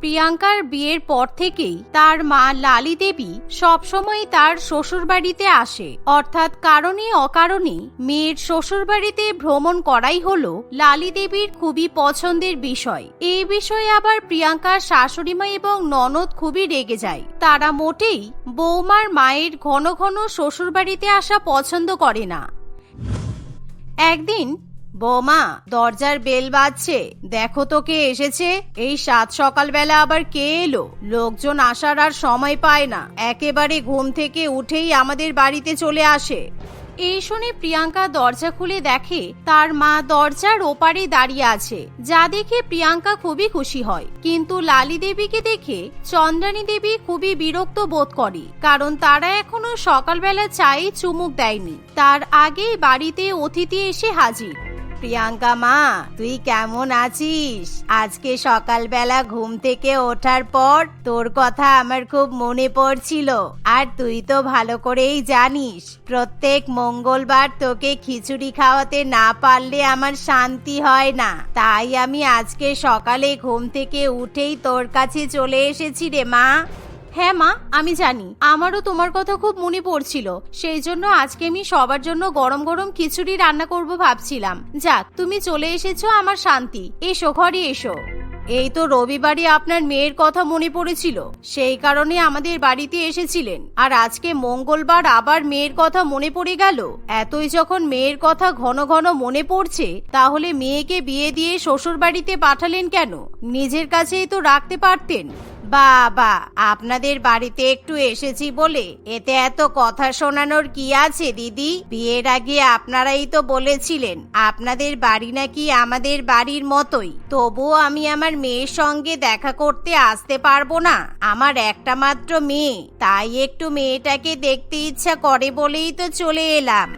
প্রিয়াঙ্কার বিয়ের পর থেকেই তার মা লালি দেবী সবসময় তার শ্বশুরবাড়িতে আসে। অর্থাৎ কারণে অকারণে মেয়ের শ্বশুরবাড়িতে ভ্রমণ করাই হলো লালি দেবীর খুবই পছন্দের বিষয়। এই বিষয়ে আবার প্রিয়াঙ্কার শাশুড়িমা এবং ননদ খুবই রেগে যায়। তারা মোটেই বৌমার মায়ের ঘন ঘন শ্বশুরবাড়িতে আসা পছন্দ করে না। একদিন বৌমা, দরজার বেল বাজছে। দেখো তো কে এসেছে। এই সাত সকালবেলা আবার কে এলো? লোকজন আসার আর সময় পায় না। একেবারে ঘুম থেকে উঠেই আমাদের বাড়িতে চলে আসে। এই শুনে প্রিয়াঙ্কা দরজা খুলে দেখে, তার মা দরজার ওপারে দাঁড়িয়ে আছে। যা দেখে প্রিয়াঙ্কা খুবই খুশি হয়। কিন্তু লালি দেবীকে দেখে চন্দ্রানী দেবী খুবই বিরক্ত বোধ করে। কারণ তারা এখনও সকালবেলা চায়ে চুমুক দেয়নি। তার আগেই বাড়িতে অতিথি এসে হাজির। প্রিয়াঙ্কা মা, তুই কেমন আছিস? আজকে সকালবেলা ঘুম থেকে ওঠার পর তোর কথা আমার খুব মনে পড়ছিল। আর তুই তো ভালো করেই জানিস, প্রত্যেক মঙ্গলবার তোকে খিচুড়ি খাওয়াতে না পারলে আমার শান্তি হয় না। তাই আমি আজকে সকালে ঘুম থেকে উঠেই তোর কাছে চলে এসেছি রে মা। হ্যাঁ মা, আমি জানি। আমারও তোমার কথা খুব মনে পড়ছিল। সেই জন্য আজকে আমি সবার জন্য গরম গরম খিচুড়ি রান্না করব ভাবছিলাম। যাক, তুমি চলে এসেছ আমার শান্তি। এসো, ঘরে এসো। এই তো রবিবারে আপনার মেয়ের কথা মনে পড়েছিল। সেই কারণে আমাদের বাড়িতে এসেছিলেন। আর আজকে মঙ্গলবার আবার মেয়ের কথা মনে পড়ে গেল। এতই যখন মেয়ের কথা ঘন ঘন মনে পড়ছে, তাহলে মেয়েকে বিয়ে দিয়ে শ্বশুর বাড়িতে পাঠালেন কেন? নিজের কাছেই তো রাখতে পারতেন। বাবা, আপনাদের বাড়িতে একটু এসেছি বলে। এতে এত কথা শোনানোর কি আছে, দিদি? বিয়ের আগে আপনারাই তো বলেছিলেন, আপনাদের বাড়ি নাকি আমাদের বাড়ির মতোই। তবুও আমি আমার মেয়ের সঙ্গে দেখা করতে আসতে পারব না। আমার একটা মাত্র মেয়ে, তাই একটু মেয়েটাকে দেখতে ইচ্ছা করে বলেই তো চলে এলাম।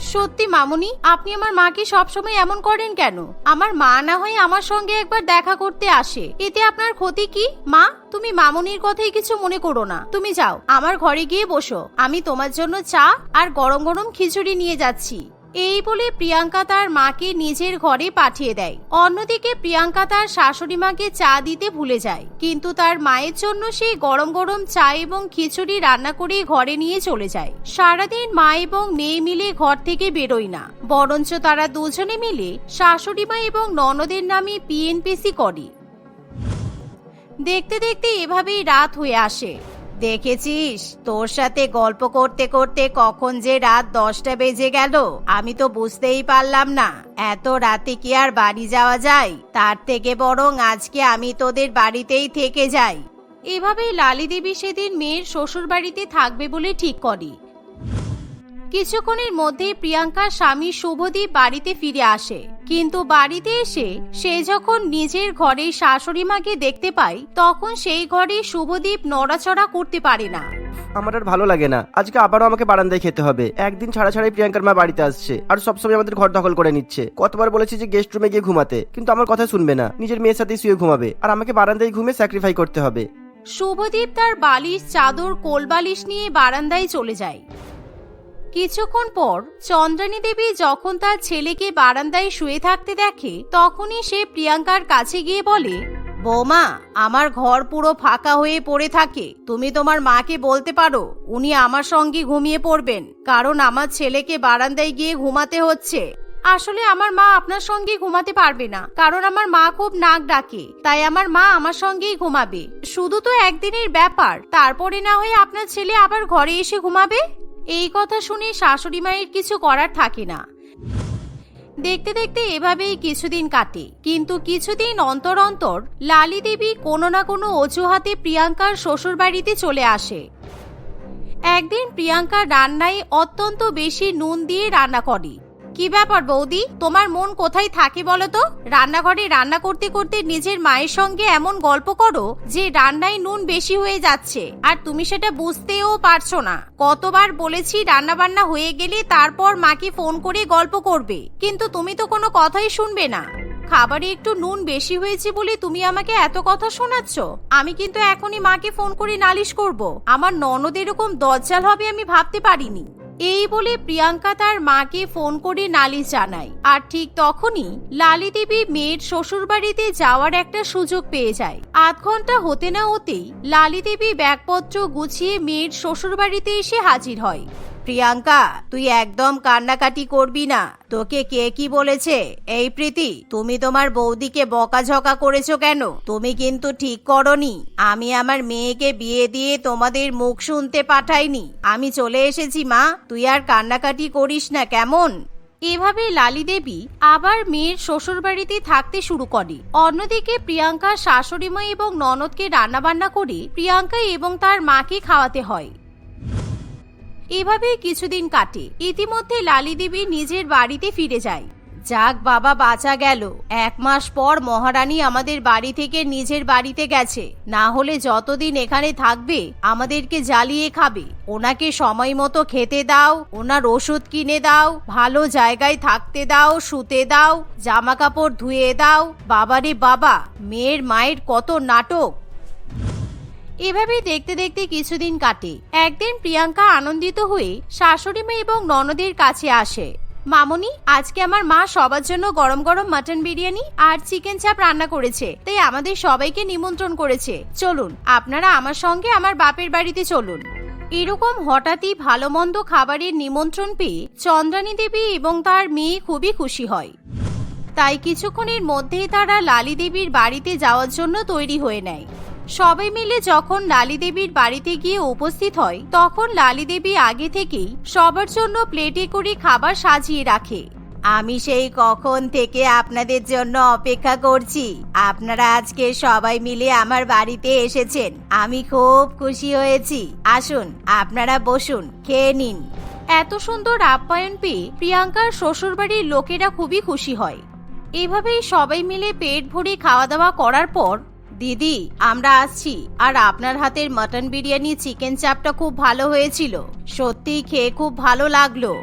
সত্যি মামুনি, আপনি আমার মাকে সবসময় এমন করেন কেন? আমার মা না হয়ে আমার সঙ্গে একবার দেখা করতে আসে। এতে আপনার ক্ষতি কি? মা, তুমি মামুনির কথাই কিছু মনে করো না। তুমি যাও, আমার ঘরে গিয়ে বসো। আমি তোমার জন্য চা আর গরম গরম খিচুড়ি নিয়ে যাচ্ছি। এই বলে প্রিয়াঙ্কা তার মাকে নিজের ঘরে পাঠিয়ে দেয়। অন্যদিকে প্রিয়াঙ্কা তার শাশুড়ি মাকে চা দিতে ভুলে যায়। কিন্তু তার মায়ের জন্য সে গরম গরম চা এবং খিচুড়ি রান্না করে ঘরে নিয়ে চলে যায়। সারাদিন মা এবং মেয়ে মিলে ঘর থেকে বেরোয় না। বরঞ্চ তারা দুজনে মিলে শাশুড়ি মা এবং ননদের নামে পিএনপিসি করে। দেখতে দেখতে এভাবেই রাত হয়ে আসে। দেখেছিস? তোর সাথে গল্প করতে করতে কখন যে রাত দশটা বেজে গেল, আমি তো বুঝতেই পারলাম না। এত রাতে কি আর বাড়ি যাওয়া যায়? তার থেকে বরং আজকে আমি তোদের বাড়িতেই থেকে যাই। এভাবেই লালি দেবী সেদিন মেয়ের শ্বশুর বাড়িতে থাকবে বলে ঠিক করে। কিছুক্ষণের মধ্যে প্রিয়াঙ্কার স্বামী শুভদীপ বাড়িতে ফিরে আসে। কিন্তু বাড়িতে এসে সে যখন নিজের ঘরে শাশুড়ি মাকে দেখতে পায় তখন সেই ঘরে শুভদীপ নড়াচড়া করতে পারে না। আমার আর ভালো লাগে না। আজকে আবারও আমাকে বারান্দায় খেতে হবে। একদিন ছাড়া ছাড়াই প্রিয়াঙ্কার মা বাড়িতে আসছে আর সবসময় আমাদের ঘর দখল করে নিচ্ছে। কতবার বলেছি যে গেস্ট রুমে গিয়ে ঘুমাতে কিন্তু আমার কথা শুনবে না। নিজের মেয়ের সাথে শুয়ে ঘুমাবে আর আমাকে বারান্দায় ঘুমে স্যাক্রিফাই করতে হবে। শুভদীপ তার বালিশ চাদর কোলবালিশ নিয়ে বারান্দায় চলে যায়। কিছুক্ষণ পর চন্দ্রানী দেবী যখন তার ছেলেকে বারান্দায় শুয়ে থাকতে দেখে, তখনই সে প্রিয়াঙ্কার কাছে গিয়ে বলে, বৌমা, আমার ঘর পুরো ফাঁকা হয়ে পড়ে থাকে। তুমি তোমার মাকে বলতে পারো, উনি আমার সঙ্গে ঘুমিয়ে পড়বেন, কারণ আমার ছেলেকে বারান্দায় গিয়ে ঘুমাতে হচ্ছে। আসলে আমার মা আপনার সঙ্গে ঘুমাতে পারবে না, কারণ আমার মা খুব নাক ডাকে, তাই আমার মা আমার সঙ্গেই ঘুমাবে। শুধু তো একদিনের ব্যাপার, তারপরে না হয়ে আপনার ছেলে আবার ঘরে এসে ঘুমাবে? এই কথা শুনে শাশুড়ি মায়ের কিছু করার থাকে না। দেখতে দেখতে এভাবেই কিছুদিন কাটে। কিন্তু কিছুদিন অন্তর অন্তর লালি দেবী কোনো না কোনো অজুহাতে প্রিয়াঙ্কার শ্বশুর বাড়িতে চলে আসে। একদিন প্রিয়াঙ্কা রান্নায় অত্যন্ত বেশি নুন দিয়ে রান্না করে। কি ব্যাপার বৌদি? তোমার মন কোথায় থাকে বলো তো? রান্নাঘরে রান্না করতে করতে নিজের মায়ের সঙ্গে এমন গল্প করো যে রান্নায় নুন বেশি হয়ে যাচ্ছে। আর তুমি সেটা বুঝতেও পারছ না। কতবার বলেছি রান্না বান্না হয়ে গেলে তারপর মাকে ফোন করে গল্প করবে? কিন্তু তুমি তো কোনো কথাই শুনবে না। খাবারে একটু নুন বেশি হয়েছে বলে তুমি আমাকে এত কথা শোনাচ্ছ? আমি কিন্তু এখনই মাকে ফোন করে নালিশ করব। আমার ননদ এরকম দজ্জাল হবে আমি ভাবতে পারিনি। এই বলে প্রিয়াঙ্কা তার মাকে ফোন করে নালিশ জানায়। আর ঠিক তখনই লালি দেবী মেয়ের শ্বশুরবাড়িতে যাওয়ার একটা সুযোগ পেয়ে যায়। আধ ঘণ্টা হতে না হতেই লালি দেবী ব্যাগপত্র গুছিয়ে মেয়ের শ্বশুরবাড়িতে এসে হাজির হয়। প্রিয়াঙ্কা, তুই একদম কান্নাকাটি করবি না। তোকে কে কি বলেছে? এই প্রীতি, তুমি তোমার বৌদিকে বকাঝকা করেছ কেন? তুমি কিন্তু ঠিক করনি। আমি আমার মেয়েকে বিয়ে দিয়ে তোমাদের মুখ শুনতে পাঠাইনি। আমি চলে এসেছি, মা। তুই আর কান্নাকাটি করিস না, কেমন? এভাবে লালি দেবী আবার মেয়ের শ্বশুরবাড়িতে থাকতে শুরু করে। অন্যদিকে প্রিয়াঙ্কার শাশুড়িমা এবং ননদকে রান্নাবান্না করে প্রিয়াঙ্কা এবং তার মাকে খাওয়াতে হয়। এভাবেই কিছুদিন কাটে। ইতিমধ্যে লালি দেবী নিজের বাড়িতে ফিরে যায়। যাক বাবা, বাঁচা গেল। এক মাস পর মহারানী আমাদের বাড়ি থেকে নিজের বাড়িতে গেছে। না হলে যতদিন এখানে থাকবে, আমাদেরকে জ্বালিয়ে খাবে। ওনাকে সময় মতো খেতে দাও, ওনার ওষুধ কিনে দাও, ভালো জায়গায় থাকতে দাও, শুতে দাও জামা কাপড় ধুয়ে দাও। বাবারে বাবা, মেয়ের মায়ের কত নাটক। এভাবেই দেখতে দেখতে কিছুদিন কাটে। একদিন প্রিয়াঙ্কা আনন্দিত হয়ে শাশুড়ি মেয়ে এবং ননদের কাছে আসে। মামনি, আজকে আমার মা সবার জন্য গরম গরম মাটন বিরিয়ানি আর চিকেন চাপ রান্না করেছে, তাই আমাদের সবাইকে নিমন্ত্রণ করেছে। চলুন, আপনারা আমার সঙ্গে আমার বাপের বাড়িতে চলুন। এরকম হঠাৎই ভালো মন্দ খাবারের নিমন্ত্রণ পেয়ে চন্দ্রানী দেবী এবং তার মেয়ে খুবই খুশি হয়। তাই কিছুক্ষণের মধ্যেই তারা লালি দেবীর বাড়িতে যাওয়ার জন্য তৈরি হয়ে নেয়। সবাই মিলে যখন লালি দেবীর বাড়িতে গিয়ে উপস্থিত হয়, তখন লালি দেবী আগে থেকেই সবার জন্য প্লেটে করে খাবার সাজিয়ে রাখে। আমি সেই কখন থেকে আপনাদের জন্য অপেক্ষা করছি। আপনারা আজকে সবাই মিলে আমার বাড়িতে এসেছেন। আমি খুব খুশি হয়েছি। আসুন, আপনারা বসুন, খেয়ে নিন। এত সুন্দর আপ্যায়ন পেয়ে প্রিয়াঙ্কার শ্বশুরবাড়ির লোকেরা খুবই খুশি হয়। এভাবেই সবাই মিলে পেট ভরে খাওয়া দাওয়া করার পর দিদি, আমরা আসছি। আর আপনার হাতের মটন বিরিয়ানি চিকেন চাপটা খুব ভালো হয়েছিল। সত্যি খেয়ে খুব ভালো লাগল।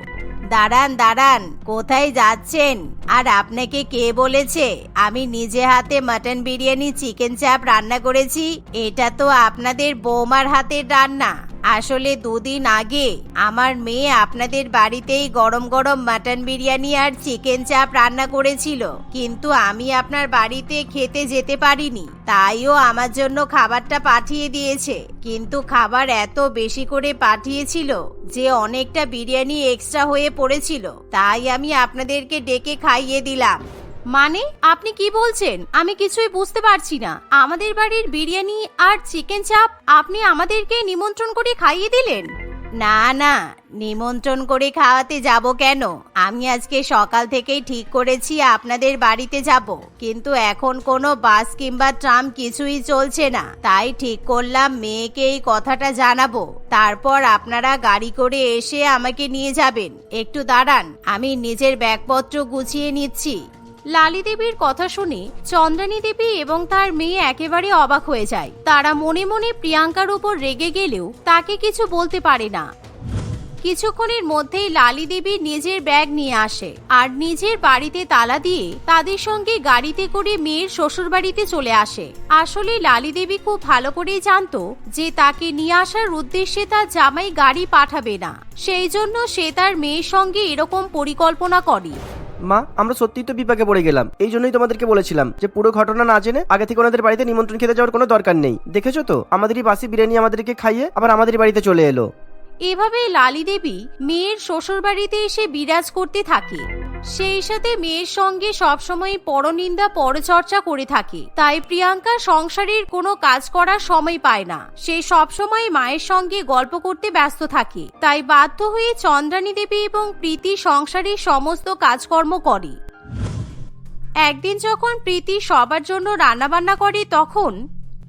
দাঁড়ান দাঁড়ান, কোথায় যাচ্ছেন? আর আপনাকে কে বলেছে আমি নিজে হাতে মটন বিরিয়ানি চিকেন চাপ রান্না করেছি? এটা তো আপনাদের বৌমার হাতের রান্না। আসলে দুদিন আগে আমার মেয়ে আপনাদের বাড়িতেই গরম গরম মাটন বিরিয়ানি আর চিকেন চাপ রান্না করেছিল। কিন্তু আমি আপনার বাড়িতে খেতে যেতে পারিনি, তাইও আমার জন্য খাবারটা পাঠিয়ে দিয়েছে। কিন্তু খাবার এত বেশি করে পাঠিয়েছিল যে অনেকটা বিরিয়ানি এক্সট্রা হয়ে পড়েছিল, তাই আমি আপনাদেরকে ডেকে খাইয়ে দিলাম। মানে আপনি কি বলছেন? আমি কিছুই বুঝতে পারছি না। আমাদের বাড়ির বিরিয়ানি আর চিকেন চাপ আপনি আমাদেরকে নিমন্ত্রণ করে খাইয়ে দিলেন? না না, নিমন্ত্রণ করে খাওয়াতে যাব কেন? আমি আজকে সকাল থেকেই ঠিক করেছি আপনাদের বাড়িতে যাব। কিন্তু এখন কোনো বাস কিংবা ট্রাম কিছুই চলছে না। তাই ঠিক করলাম মেয়েকে এই কথাটা জানাব। তারপর আপনারা গাড়ি করে এসে আমাকে নিয়ে যাবেন। একটু দাঁড়ান, আমি নিজের ব্যাগপত্র গুছিয়ে নিচ্ছি। লালি দেবীর কথা শুনে চন্দ্রানী দেবী এবং তার মেয়ে একেবারে অবাক হয়ে যায়। তারা মনে মনে প্রিয়াঙ্কার উপর রেগে গেলেও তাকে কিছু বলতে পারে না। কিছুক্ষণের মধ্যেই লালি দেবী নিজের ব্যাগ নিয়ে আসে আর নিজের বাড়িতে তালা দিয়ে তাদের সঙ্গে গাড়িতে করে মেয়ের শ্বশুর বাড়িতে চলে আসে। আসলে লালি দেবী খুব ভালো করেই জানতো যে তাকে নিয়ে আসার উদ্দেশ্যে তার জামাই গাড়ি পাঠাবে না। সেই জন্য সে তার মেয়ের সঙ্গে এরকম পরিকল্পনা করে। মা, আমরা সত্যিই তো বিপাকে পড়ে গেলাম। এই জন্যই তোমাদেরকে বলেছিলাম যে পুরো ঘটনা না জেনে আগে থেকে ওনাদের বাড়িতে নিমন্ত্রণ খেতে যাওয়ার কোনো দরকার নেই। দেখেছ তো? আমাদেরই বাসি বিরিয়ানি আমাদেরকে খাইয়ে আবার আমাদের বাড়িতে চলে এলো। এভাবে লালি দেবী মেয়ের শ্বশুরবাড়িতে এসে বিরাজ করতে থাকে। সেই সাথে মেয়ের সঙ্গে সবসময় পরনিন্দা, পরচর্চা করে থাকে। তাই প্রিয়াঙ্কা সংসারের কোনো কাজ করার সময় পায় না। সে সবসময় মায়ের সঙ্গে গল্প করতে ব্যস্ত থাকে। তাই বাধ্য হয়ে চন্দ্রানী দেবী এবং প্রীতি সংসারের সমস্ত কাজকর্ম করে। একদিন যখন প্রীতি সবার জন্য রান্নাবান্না করে, তখন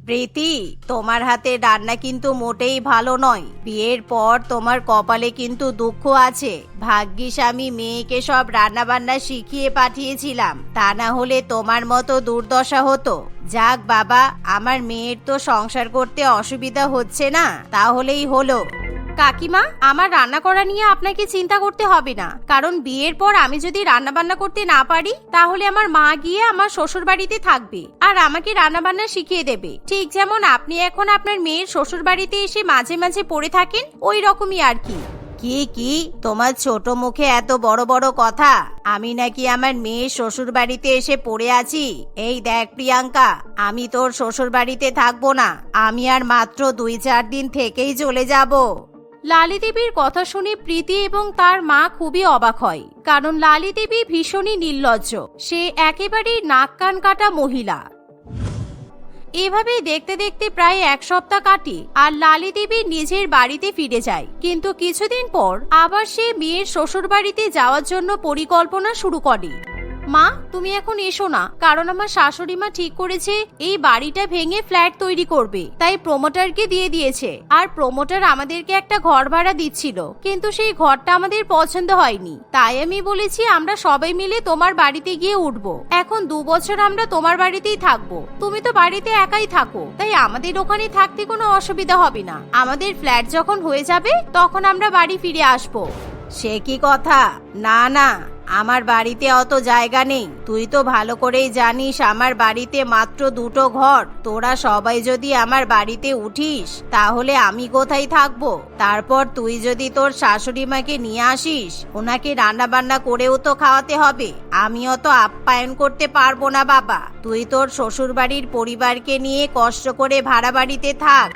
প্রীতি, তোমার হাতে রান্না কিন্তু মোটেই ভালো নয়। বিয়ের পর তোমার কপালে কিন্তু দুঃখ আছে। ভাগ্যিস আমি মেয়েকে সব রান্না বান্না শিখিয়ে পাঠিয়েছিলাম। তা না হলে তোমার মতো দুর্দশা হতো। যাক বাবা, আমার মেয়ের তো সংসার করতে অসুবিধা হচ্ছে না? তাহলেই হলো। কাকিমা, আমার রান্না করা নিয়ে আপনাকে চিন্তা করতে হবে না। কারণ বিয়ের পর আমি যদি রান্না বান্না করতে না পারি, তাহলে আমার মা গিয়ে আমার শ্বশুর বাড়িতে থাকবে আর আমাকে রান্না বান্না শিখিয়ে দেবে। ঠিক যেমন আপনি এখন আপনার মেয়ের শ্বশুর বাড়িতে এসে মাঝে মাঝে পড়ে থাকেন, ওই রকমই আর কি। কি কি? তোমার ছোট মুখে এত বড় বড় কথা? আমি নাকি আমার মেয়ের শ্বশুর বাড়িতে এসে পড়ে আছি। এই দেখ প্রিয়াঙ্কা, আমি তোর শ্বশুর বাড়িতে থাকব না। আমি আর মাত্র দুই চার দিন থেকেই চলে যাব। লালি দেবীর কথা শুনে প্রীতি এবং তার মা খুবই অবাক হয়, কারণ লালি দেবী ভীষণই নির্লজ্জ। সে একেবারেই নাক কান কাটা মহিলা। এভাবেই দেখতে দেখতে প্রায় এক সপ্তাহ কাটে আর লালি দেবী নিজের বাড়িতে ফিরে যায়। কিন্তু কিছুদিন পর আবার সে মেয়ের শ্বশুর বাড়িতে যাওয়ার জন্য পরিকল্পনা শুরু করে। মা, তুমি এখন এসো না, কারণ আমার শাশুড়ি মা ঠিক করেছে এই বাড়িটা ভেঙে ফ্ল্যাট তৈরি করবে। তাই প্রমোটারকে দিয়ে দিয়েছে। আর প্রমোটার আমাদেরকে একটা ঘর ভাড়া দিচ্ছিল, কিন্তু সেই ঘরটা আমাদের পছন্দ হয়নি। তাই আমি বলেছি, আমরা সবাই মিলে তোমার বাড়িতে গিয়ে উঠব। এখন দু বছর আমরা তোমার বাড়িতেই থাকব। তুমি তো বাড়িতে একাই থাকো, তাই আমাদের ওখানে থাকতে কোনো অসুবিধা হবে না। আমাদের ফ্ল্যাট যখন হয়ে যাবে, তখন আমরা বাড়ি ফিরে আসব। সে কি কথা? না না। আমার বাড়িতে অত জায়গা নেই। তুই তো ভালো করেই জানিস, আমার বাড়িতে মাত্র দুটো ঘর। তোরা সবাই যদি আমার বাড়িতে উঠিস, তাহলে আমি কোথায় থাকব? তারপর তুই যদি তোর শাশুড়ি মাকে নিয়ে আসিস, ওনাকে রান্না বান্না করেও তো খাওয়াতে হবে। আমি অত আপ্যায়ন করতে পারব না, বাবা। তুই তোর শ্বশুর বাড়ির পরিবারকে নিয়ে কষ্ট করে ভাড়া বাড়িতে থাক।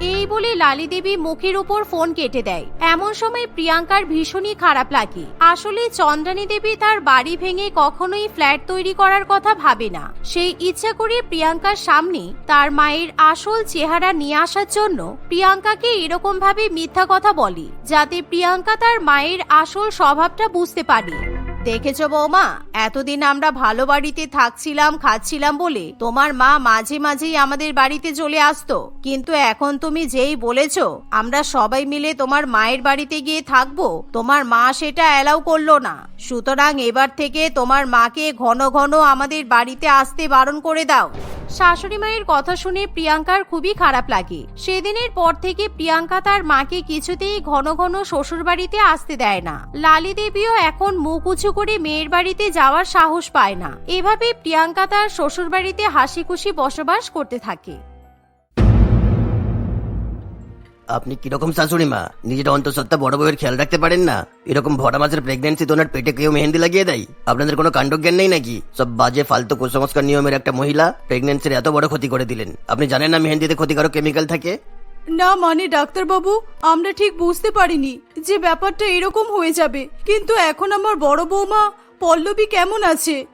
এই বলে লালি দেবী মুখের উপর ফোন কেটে দেয়। এমন সময় প্রিয়াঙ্কার ভীষণই খারাপ লাগে। আসলে চন্দ্রানী দেবী তার বাড়ি ভেঙে কখনোই ফ্ল্যাট তৈরি করার কথা ভাবে না। সেই ইচ্ছা করে প্রিয়াঙ্কার সামনে তার মায়ের আসল চেহারা নিয়ে আসার জন্য প্রিয়াঙ্কাকে এরকম ভাবে মিথ্যা কথা বলে, যাতে প্রিয়াঙ্কা তার মায়ের আসল স্বভাবটা বুঝতে পারে। দেখেছ বৌমা, এতদিন আমরা ভালো বাড়িতে থাকছিলাম, খাচ্ছিলাম বলে তোমার মা মাঝে মাঝেই আমাদের বাড়িতে চলে আসতো। কিন্তু এখন তুমি যেই বলেছ, আমরা সবাই মিলে তোমার মায়ের বাড়িতে গিয়ে থাকব, তোমার মা সেটা অ্যালাউ করল না। সুতরাং এবার থেকে তোমার মাকে ঘন ঘন আমাদের বাড়িতে আসতে বারণ করে দাও। শাশুড়ি মায়ের কথা শুনে প্রিয়াঙ্কার খুবই খারাপ লাগে। সেদিনের পর থেকে প্রিয়াঙ্কা তার মাকে কিছুতেই ঘন ঘন শ্বশুর বাড়িতে আসতে দেয় না। লালি দেবীও এখন মুখ উঁচু করে মেয়ের বাড়িতে যাওয়ার সাহস পায় না। এভাবে প্রিয়াঙ্কা তার শ্বশুর বাড়িতে হাসি খুশি বসবাস করতে থাকে। আপনি কীরকম শাশুড়ি মা? নিজের অন্তঃসত্ত্বা বড় বউয়ের খেয়াল রাখতে পারেন না? এরকম ভরা মাসের প্রেগনেন্সি ওনার পেটে কেউ মেহেন্দি লাগিয়ে দেয়? আপনাদের কোনো কাণ্ডজ্ঞান নেই নাকি? সব বাজে ফালতু কুসংস্কার নিয়মের একটা মহিলা প্রেগনেন্সির এত বড় ক্ষতি করে দিলেন। আপনি জানেন না মেহেন্দিতে ক্ষতিকারক কেমিক্যাল থাকে? না মানে ডাক্তারবাবু আমরা ঠিক বুঝতে পারিনি যে ব্যাপারটা এরকম হয়ে যাবে। কিন্তু এখন আমার বড় বৌমা পল্লবী কেমন আছে?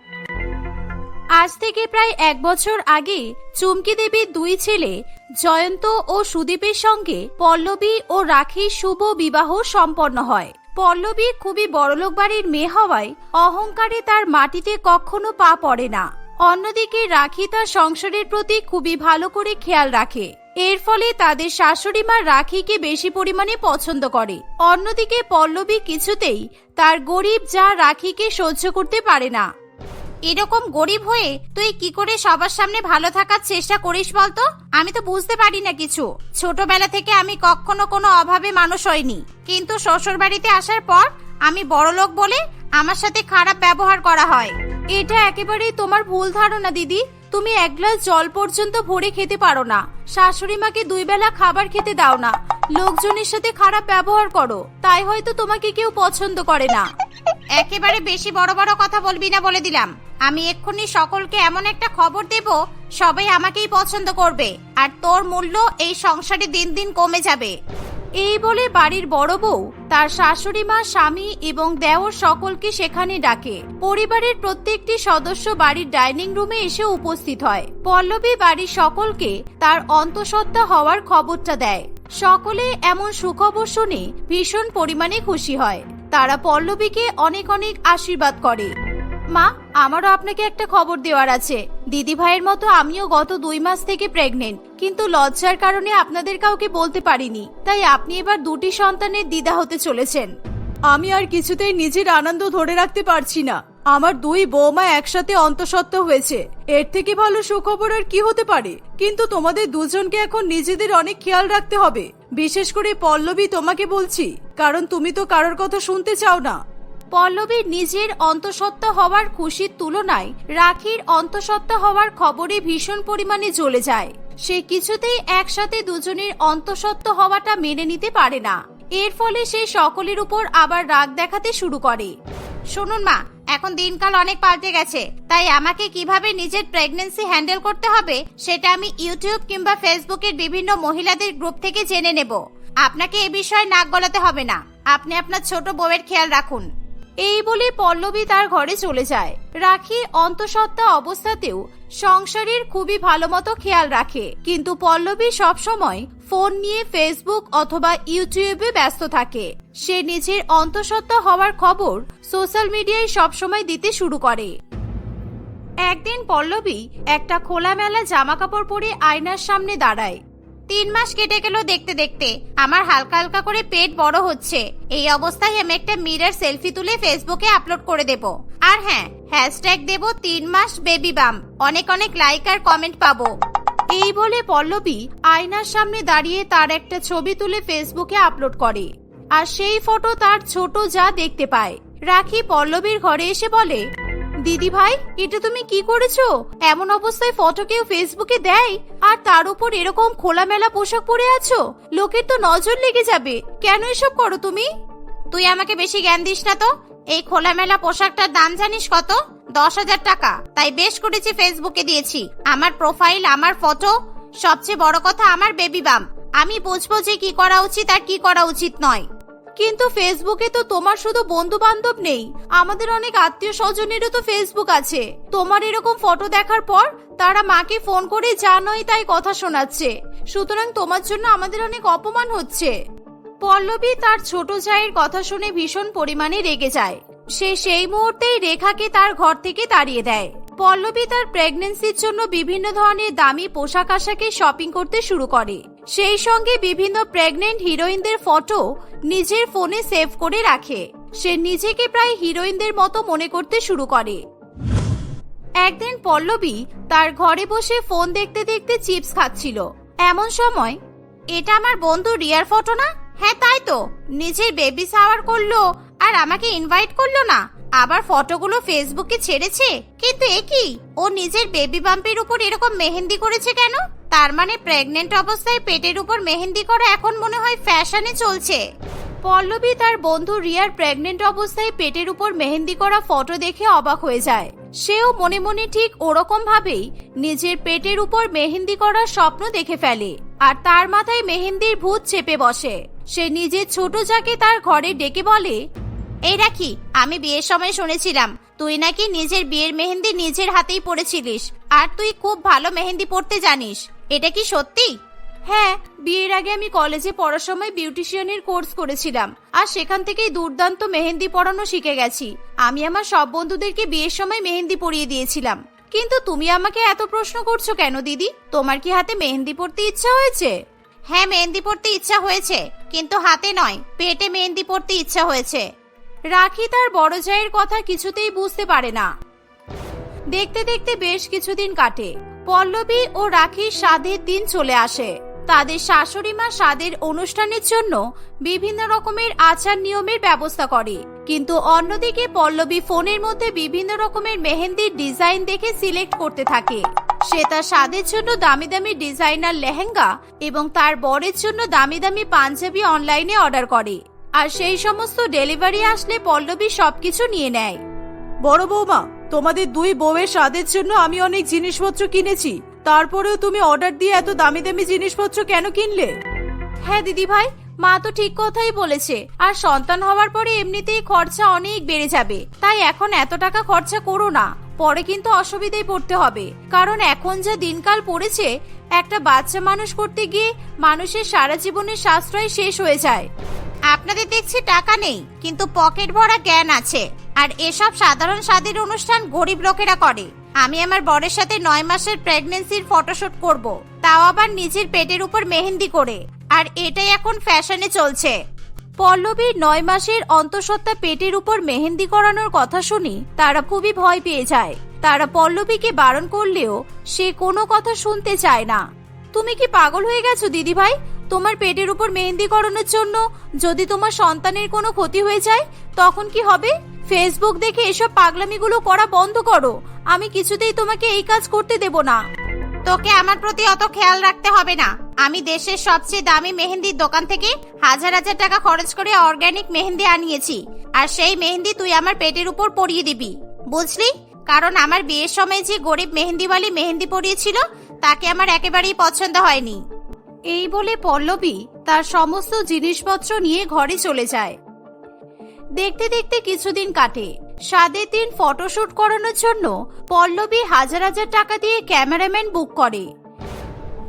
আজ থেকে প্রায় এক বছর আগে চুমকি দেবীর দুই ছেলে জয়ন্ত ও সুদীপের সঙ্গে পল্লবী ও রাখির শুভ বিবাহ সম্পন্ন হয়। পল্লবী খুবই বড়লোক বাড়ির মেয়ে হওয়ায় অহংকারে তার মাটিতে কখনো পা পড়ে না। অন্যদিকে রাখি তার সংসারের প্রতি খুবই ভালো করে খেয়াল রাখে। এর ফলে তাদের শাশুড়ি মা রাখিকে বেশি পরিমাণে পছন্দ করে। অন্যদিকে পল্লবী কিছুতেই তার গরিব যা রাখিকে সহ্য করতে পারে না। এরকম গরিব হয়ে তুই কি করে সবার সামনে ভালো থাকার চেষ্টা করিস বলতো? আমি তো বুঝতে পারি না কিছু। ছোটবেলা থেকে আমি কখনো কোনো অভাবে মানুষ হইনি। কিন্তু শ্বশুর বাড়িতে আসার পর আমি বড় লোক বলে আমার সাথে খারাপ ব্যবহার করা হয়। এটা একেবারেই তোমার ভুল ধারণা, দিদি। তুমি এক গ্লাস জল পর্যন্ত ভরে খেতে পারো না। শাশুড়ি মাকে দুই বেলা খাবার খেতে দাও না। লোকজনের সাথে খারাপ ব্যবহার করো। তাই হয়তো তোমাকে কেউ পছন্দ করে না। একেবারে বেশি বড় বড় কথা বলবি না বলে দিলাম। আমি এক্ষুনি সকলকে এমন একটা খবর দেব সবাই আমাকেই পছন্দ করবে, আর তোর মূল্য এই সংসারে দিন দিন কমে যাবে। এই বলে বাড়ির বড় বউ তার শাশুড়ি মা, স্বামী এবং দেওর সকলকে সেখানে ডাকে। পরিবারের প্রত্যেকটি সদস্য বাড়ির ডাইনিং রুমে এসে উপস্থিত হয়। পল্লবী বাড়ির সকলকে তার অন্তঃসত্ত্বা হওয়ার খবরটা দেয়। সকলে এমন সুখবর শুনে ভীষণ পরিমাণে খুশি হয়। তারা পল্লবীকে অনেক অনেক আশীর্বাদ করে। মা, আমারও আপনাকে একটা খবর দেওয়ার আছে। দিদি ভাইয়ের মতো আমিও গত দুই মাস থেকে প্রেগনেন্ট কিন্তু লজ্জার কারণে আপনাদের কাউকে বলতে পারিনি। তাই আপনি এবার দুটি সন্তানের দিদা হতে চলেছেন। আমি আর কিছুতেই নিজের আনন্দ ধরে রাখতে পারছি না। আমার দুই বৌমা একসাথে অন্তঃসত্ত্ব হয়েছে। এর থেকে ভালো সুখবর আর কি হতে পারে? কিন্তু তোমাদের দুজনকে এখন নিজেদের অনেক খেয়াল রাখতে হবে। বিশেষ করে পল্লবী তোমাকে বলছি, কারণ তুমি তো কারোর কথা শুনতে চাও না। পল্লবীর নিজের অন্তঃসত্ত্বা হওয়ার খুশির তুলনায় রাখির অন্তঃসত্ত্বা হওয়ার খবরে ভীষণ পরিমাণে জ্বলে যায়। সে কিছুতেই একসাথে দুজনের অন্তঃসত্ত্বা হওয়াটা মেনে নিতে পারে না। এর ফলে সে সকলের উপর আবার রাগ দেখাতে শুরু করে। শুনুন মা, এখন দিনকাল অনেক পাল্টে গেছে। তাই আমাকে কীভাবে নিজের প্রেগনেন্সি হ্যান্ডেল করতে হবে, সেটা আমি ইউটিউব কিংবা ফেসবুকের বিভিন্ন মহিলাদের গ্রুপ থেকে জেনে নেব। আপনাকে এ বিষয়ে নাক গলাতে হবে না। আপনি আপনার ছোট বউয়ের খেয়াল রাখুন। এই বলে পল্লবী তার ঘরে চলে যায়। রাখি অন্তঃসত্ত্বা অবস্থাতেও সংসারের খুবই ভালো মতো খেয়াল রাখে। কিন্তু পল্লবী সবসময় ফোন নিয়ে ফেসবুক অথবা ইউটিউবে ব্যস্ত থাকে। সে নিজের অন্তঃসত্ত্বা হওয়ার খবর সোশ্যাল মিডিয়ায় সবসময় দিতে শুরু করে। একদিন পল্লবী একটা খোলামেলা জামা কাপড় পরে আয়নার সামনে দাঁড়ায়। তিন মাস কেটে গেল দেখতে দেখতে। আমার হালকা হালকা করে পেট বড় হচ্ছে। এই অবস্থায় আমি একটা মিরর সেলফি তুলে ফেসবুকে আপলোড করে দেব। আর হ্যাঁ হ্যাশট্যাগ দেব তিন মাস বেবি বাম। অনেক অনেক লাইক আর কমেন্ট পাবো। এই বলে পল্লবী আয়নার সামনে দাঁড়িয়ে তার একটা ছবি তুলে ফেসবুকে আপলোড করে। আর সেই ফটো তার ছোট যা দেখতে পায়। রাখি পল্লবীর ঘরে এসে বলে দিদি ভাই এটা তুমি কি করেছ? এমন অবস্থায় ফটো কেউ ফেসবুকে দেয়? আর তার উপর এরকম খোলামেলা পোশাক পরে আছো? লোকের তো নজর লেগে যাবে। কেন এসব করো তুমি? তুই আমাকে বেশি জ্ঞান দিস না তো। এই খোলামেলা পোশাকটার দাম জানিস কত? দশ হাজার টাকা। তাই বেশ করেছি ফেসবুকে দিয়েছি। আমার প্রোফাইল আমার ফটো সবচেয়ে বড় কথা আমার বেবি বাম আমি বুঝব যে কি করা উচিত আর কি করা উচিত নয়। কিন্তু ফেসবুকে তো তোমার শুধু বন্ধু বান্ধব নেই, আমাদের অনেক আত্মীয় স্বজনেরও তো ফেসবুক আছে। তোমার এরকম ফটো দেখার পর তারা মাকে ফোন করে যা নয় তাই কথা শোনাচ্ছে। সুতরাং তোমার জন্য আমাদের অনেক অপমান হচ্ছে। পল্লবী তার ছোট জায়ের কথা শুনে ভীষণ পরিমাণে রেগে যায়। সে সেই মুহূর্তেই রেখাকে তার ঘর থেকে তাড়িয়ে দেয়। পল্লবী তার প্রেগনেন্সির জন্য বিভিন্ন ধরনের দামি পোশাক আশাকে শপিং করতে শুরু করে। সেই সঙ্গে বিভিন্ন প্রেগনেন্ট হিরোইনদের ফটো নিজের ফোনে সেভ করে রাখে। সে নিজেকে প্রায় হিরোইনদের মতো মনে করতে শুরু করে। একদিন পল্লবী তার ঘরে বসে ফোন দেখতে দেখতে চিপস খাচ্ছিল। এমন সময়, এটা আমার বন্ধু রিয়ার ফটো না? হ্যাঁ তাই তো। নিজের বেবি শাওয়ার করল আর আমাকে ইনভাইট করল না। আবার ফটোগুলো ফেসবুকে ছেড়েছে? কিন্তু এ কি? ও নিজের বেবি বাম্পের উপর এরকম মেহেন্দি করেছে কেন? তার মানে প্রেগনেন্ট অবস্থায় পেটের উপর মেহেন্দি করা এখন মনে হয় ফ্যাশনে চলছে। পল্লবী তার বন্ধু রিয়ার প্রেগনেন্ট অবস্থায় পেটের উপর মেহেন্দি করা ফটো দেখে অবাক হয়ে যায়। সেও মনে মনে ঠিক ওরকম ভাবেই নিজের পেটের উপর মেহেন্দি করার স্বপ্ন দেখে ফেলে আর তার মাথায় মেহেন্দির ভূত চেপে বসে। সে নিজের ছোট যাকে তার ঘরে ডেকে বলে এই রাখি আমি বিয়ের সময় শুনেছিলাম তুই নাকি নিজের বিয়ের মেহেন্দি নিজের হাতেই পড়েছিলিস আর তুই খুব ভালো মেহেন্দি পড়তে জানিস এটা কি সত্যি? হ্যাঁ বিয়ের আগে আমি কলেজে পড়ার সময় বিউটিশিয়ানের কোর্স করেছিলাম আর সেখান থেকেই দুর্দান্ত মেহেন্দি পড়ানো শিখে গেছি আমি আমার সব বন্ধুদেরকে বিয়ের সময় মেহেন্দি পরিয়ে দিয়েছিলাম। কিন্তু তুমি আমাকে এত প্রশ্ন করছ কেন দিদি? তোমার কি হাতে মেহেন্দি পড়তে ইচ্ছা হয়েছে? হ্যাঁ মেহেন্দি পড়তে ইচ্ছা হয়েছে কিন্তু হাতে নয় পেটে মেহেন্দি পড়তে ইচ্ছা হয়েছে। রাখি তার বড় জায়ের কথা কিছুতেই বুঝতে পারে না। দেখতে দেখতে বেশ কিছুদিন কাটে। পল্লবী ও রাখির স্বাদের দিন চলে আসে। তাদের শাশুড়ি মা স্বাদের অনুষ্ঠানের জন্য বিভিন্ন রকমের আচার নিয়মের ব্যবস্থা করে। কিন্তু অন্যদিকে পল্লবী ফোনের মধ্যে বিভিন্ন রকমের মেহেন্দির ডিজাইন দেখে সিলেক্ট করতে থাকে। সে তার স্বাদের জন্য দামি দামি ডিজাইনার লেহেঙ্গা এবং তার বরের জন্য দামি দামি পাঞ্জাবি অনলাইনে অর্ডার করে। আর সেই সমস্ত ডেলিভারি আসলে পল্লবী সবকিছু নিয়ে নেয়। বড় বৌমা তোমাদের দুই বউয়ের স্বাদের জন্য আমি অনেক জিনিসপত্র কিনেছি। তারপরেও তুমি অর্ডার দিয়ে এত দামি দামি জিনিসপত্র কেন কিনলে? হ্যাঁ দিদি ভাই মা তো ঠিক কথাই বলেছে। আর সন্তান হওয়ার পরে এমনিতেই খরচা অনেক বেড়ে যাবে। তাই এখন এত টাকা খরচা করো না। পরে কিন্তু অসুবিধায় পড়তে হবে। কারণ এখন যা দিনকাল পড়েছে একটা বাচ্চা মানুষ করতে গিয়ে মানুষের সারা জীবনের সাশ্রয় শেষ হয়ে যায়। আপনাদের দেখছি টাকা নেই, কিন্তু পকেট ভরা জ্ঞান আছে। আর এসব সাধারণ স্বাদের অনুষ্ঠান গরিব লোকেরা করে। আমি আমার বরের সাথে নয় মাসের প্রেগনেন্সির ফটোশুট করব, তাও আবার নিজের পেটের উপর মেহেন্দি করে। আর এটাই এখন ফ্যাশনে চলছে। পল্লবীর নয় মাসের অন্তঃসত্ত্বা পেটের উপর মেহেন্দি করানোর কথা শুনি তারা খুবই ভয় পেয়ে যায়। তারা পল্লবীকে বারণ করলেও সে কোনো কথা শুনতে চায় না। তুমি কি পাগল হয়ে গেছো দিদি ভাই তোমার পেটের উপর মেহেন্দি করানোর জন্য যদি তোমার সন্তানের কোনো ক্ষতি হয়ে যায়, তখন কি হবে? ফেসবুক দেখে এসব পাগলামিগুলো করা বন্ধ করো। আমি কিছুতেই তোমাকে এই কাজ করতে দেব না। তোকে আমার প্রতি অত খেয়াল রাখতে হবে না। আমি দেশের সবচেয়ে দামি মেহেন্দির দোকান থেকে হাজার হাজার টাকা খরচ করে অর্গানিক মেহেন্দি আনিয়েছি। আর সেই মেহেন্দি তুই আমার পেটের উপর পরিয়ে দিবি। বুঝলি? কারণ আমার বিয়ের সময় যে গরিব মেহেন্দিওয়ালি মেহেন্দি পরিয়েছিল, তাকে আমার একেবারেই পছন্দ হয়নি। এই বলে পল্লবী তার সমস্ত জিনিসপত্র নিয়ে ঘরে চলে যায়। দেখতে দেখতে কিছুদিন কাটে। সাদের দিন ফটোশুট করানোর জন্য পল্লবী হাজার হাজার টাকা দিয়ে ক্যামেরাম্যান বুক করে।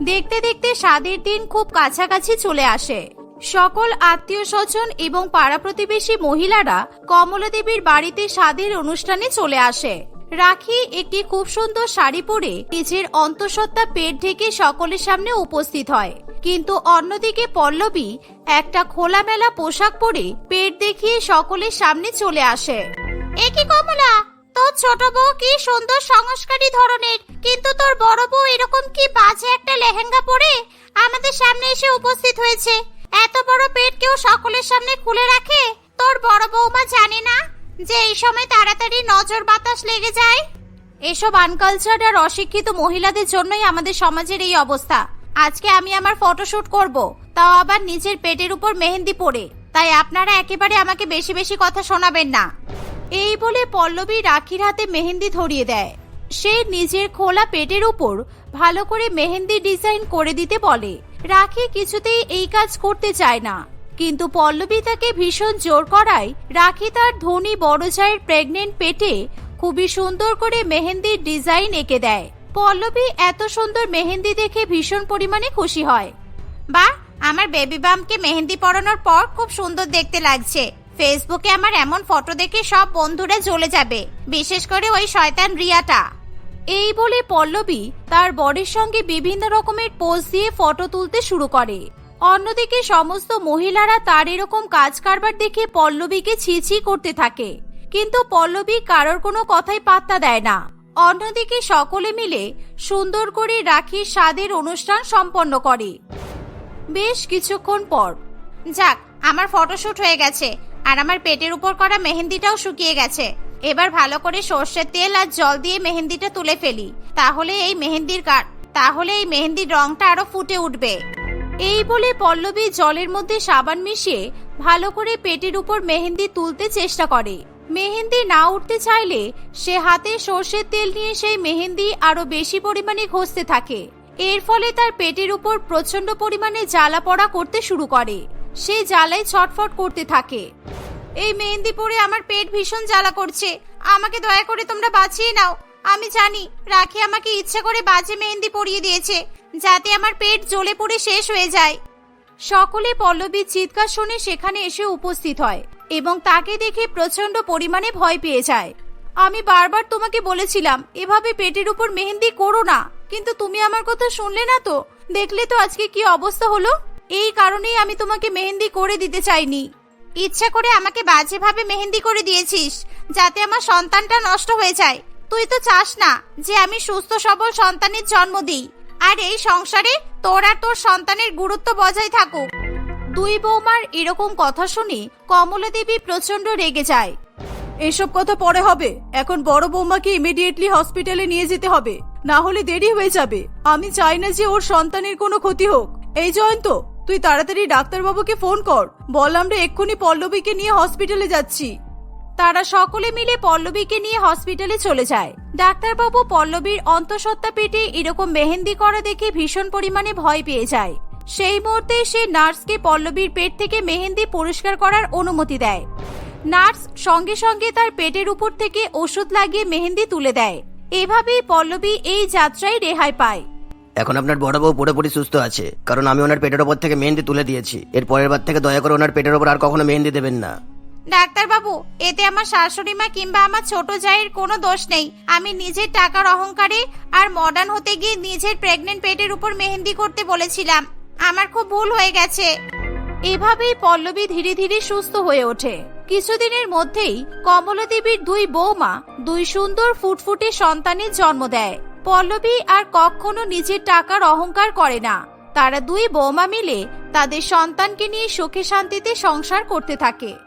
দেখতে দেখতে স্বাদের দিন খুব কাছাকাছি চলে আসে। সকল আত্মীয় স্বজন এবং পাড়া প্রতিবেশী মহিলারা কমলা দেবীর বাড়িতে স্বাদের অনুষ্ঠানে চলে আসে। রাখি একটি খুব সুন্দর শাড়ি পরে নিজের অন্তঃসত্ত্বা পেট ঢেকে সকলের সামনে উপস্থিত হয়। কিন্তু অন্যদিকে পল্লবী একটা খোলামেলা পোশাক পরে পেট দেখিয়ে সকলের সামনে চলে আসে। এ কি কমলা? তোর ছোট বউ কি সুন্দর সংস্কারী ধরনের? কিন্তু তোর বড় বউ এরকম কি বাজে একটা লেহেঙ্গা পরে আমাদের সামনে এসে উপস্থিত হয়েছে? এত বড় পেট কেউ সকলের সামনে খুলে রাখে? তোর বড় বৌমা জানে না? যে এই সময় তাড়াতাড়ি নজর বাতাস লেগে যায়। এসব আনকালচার আর অশিক্ষিত মহিলাদের জন্যই আমাদের সমাজের এই অবস্থা। আজকে আমি আমার ফটোশুট করব, তাও আবার নিজের পেটের উপর মেহেন্দি পরে। তাই আপনারা একেবারে আমাকে বেশি বেশি কথা শোনাবেন না। এই বলে পল্লবী রাখির হাতে মেহেন্দি ধরিয়ে দেয়। সে নিজের খোলা পেটের উপর ভালো করে মেহেন্দি ডিজাইন করে দিতে বলে। রাখি কিছুতেই এই কাজ করতে চায় না। কিন্তু পল্লবী তাকে ভীষণ জোর করায় রাখি তার ধনী বড় জায়ের প্রেগনেন্ট পেটে খুবই সুন্দর করে মেহেন্দির ডিজাইন এঁকে দেয়। পল্লবী এত সুন্দর মেহেন্দি দেখে ভীষণ পরিমাণে খুশি হয়। বা আমার বেবি বামকে মেহেন্দি পরানোর পর খুব সুন্দর দেখতে লাগছে। ফেসবুকে আমার এমন ফটো দেখে সব বন্ধুরা জ্বলে যাবে, বিশেষ করে ওই শয়তান রিয়াটা। এই বলে পল্লবী তার বরের সঙ্গে বিভিন্ন রকমের পোজ দিয়ে ফটো তুলতে শুরু করে। অন্যদিকে সমস্ত মহিলারা তার এরকম কাজ কারবার দেখে পল্লবীকে ছি ছি করতে থাকে। কিন্তু পল্লবী কারোর কোনো কথাই পাত্তা দেয় না। অন্যদিকে সকলে মিলে সুন্দর করে রাখির স্বাদের অনুষ্ঠান সম্পন্ন করে। বেশ কিছুক্ষণ পর, যাক, আমার ফটোশুট হয়ে গেছে আর আমার পেটের উপর করা মেহেন্দিটাও শুকিয়ে গেছে। এবার ভালো করে সর্ষের তেল আর জল দিয়ে মেহেন্দিটা তুলে ফেলি। তাহলে এই মেহেন্দির কাট তাহলে এই মেহেন্দির রংটা আরও ফুটে উঠবে। এই বলে পল্লবী জলের মধ্যে সাবান মিশিয়ে ভালো করে পেটের উপর মেহেন্দি তুলতে চেষ্টা করে। মেহেন্দি না উঠতে চাইলে সে হাতে সর্ষের তেল নিয়ে সেই মেহেন্দি আরও বেশি পরিমাণে ঘষতে থাকে। এর ফলে তার পেটের উপর প্রচণ্ড পরিমাণে জ্বালা পড়া করতে শুরু করে। সে জ্বালায় ছটফট করতে থাকে। এই মেহেন্দি পরে আমার পেট ভীষণ জ্বালা করছে। আমাকে দয়া করে তোমরা বাঁচিয়ে নাও। আমি জানি রাখি আমাকে ইচ্ছে করে বাজে মেহেন্দি পরিয়ে দিয়েছে, যাতে আমার পেট জ্বলে পড়ে শেষ হয়ে যায়। সকলে পল্লবীর চিৎকার শুনে সেখানে এসে উপস্থিত হয় এবং তাকে দেখে প্রচণ্ড পরিমাণে ভয় পেয়ে যায়। আমি বারবার তোমাকে বলেছিলাম, এভাবে পেটের উপর মেহেন্দি করো না, কিন্তু তুমি আমার কথা শুনলে না তো? দেখলে তো আজকে কি অবস্থা হলো? এই কারণেই আমি তোমাকে মেহেন্দি করে দিতে চাইনি। ইচ্ছা করে আমাকে বাজেভাবে মেহেন্দি করে দিয়েছিস, যাতে আমার সন্তানটা নষ্ট হয়ে যায়। তুই তো চাস না যে আমি সুস্থ, সবল সন্তানের জন্ম দিই। আর এই সংসারে তোর আর তোর সন্তানের গুরুত্ব বজায় থাকুক। দুই বৌমার এরকম কথা শুনে কমলা দেবী প্রচণ্ড রেগে যায়। এসব কথা পরে হবে। এখন বড় বৌমাকে ইমিডিয়েটলি হসপিটালে নিয়ে যেতে হবে। না হলে দেরি হয়ে যাবে। আমি চাই না যে ওর সন্তানের কোনো ক্ষতি হোক। এই জয়ন্ত, তুই তাড়াতাড়ি ডাক্তারবাবুকে ফোন কর। বল আমরা এক্ষুনি পল্লবীকে নিয়ে হসপিটালে যাচ্ছি। তারা সকলে মিলে পল্লবীকে নিয়ে হসপিটালে চলে যায়। ডাক্তারবাবু পল্লবীর অন্তঃসত্ত্বা পেটে এরকম মেহেন্দি করা দেখে ভীষণ পরিমাণে ভয় পেয়ে যায়। সেই মুহূর্তে সে নার্সকে পল্লবীর পেট থেকে মেহেন্দি পরিষ্কার করার অনুমতি দেয়। নার্স সঙ্গে সঙ্গে তার পেটের উপর থেকে ওষুধ লাগিয়ে মেহেন্দি তুলে দেয়। এভাবেই পল্লবী এই যাত্রায় রেহাই পায়। এখন আপনার বড় বউ পুরোপুরি সুস্থ আছে, কারণ আমি ওনার পেটের ওপর থেকে মেহেন্দি তুলে দিয়েছি। এর পরের বার থেকে দয়া করে ওনার পেটের ওপর আর কখনো মেহেন্দি দেবেন না। ডাক্তারবাবু, এতে আমার শাশুড়ি মা কিংবা আমার ছোট জায়ের কোনো দোষ নেই। আমি নিজের টাকার অহংকারে আর মডার্ন হতে গিয়ে নিজের প্রেগনেন্ট পেটের উপর মেহেন্দি করতে বলেছিলাম। আমার খুব ভুল হয়ে গেছে। এভাবেই পল্লবী ধীরে ধীরে সুস্থ হয়ে ওঠে। কিছুদিনের মধ্যেই কমলা দেবীর দুই বৌমা, দুই সুন্দর ফুটফুটে সন্তানের জন্ম দেয়। পল্লবী আর কখনো নিজের টাকার অহংকার করে না। তারা দুই বৌমা মিলে তাদের সন্তানকে নিয়ে সুখে শান্তিতে সংসার করতে থাকে।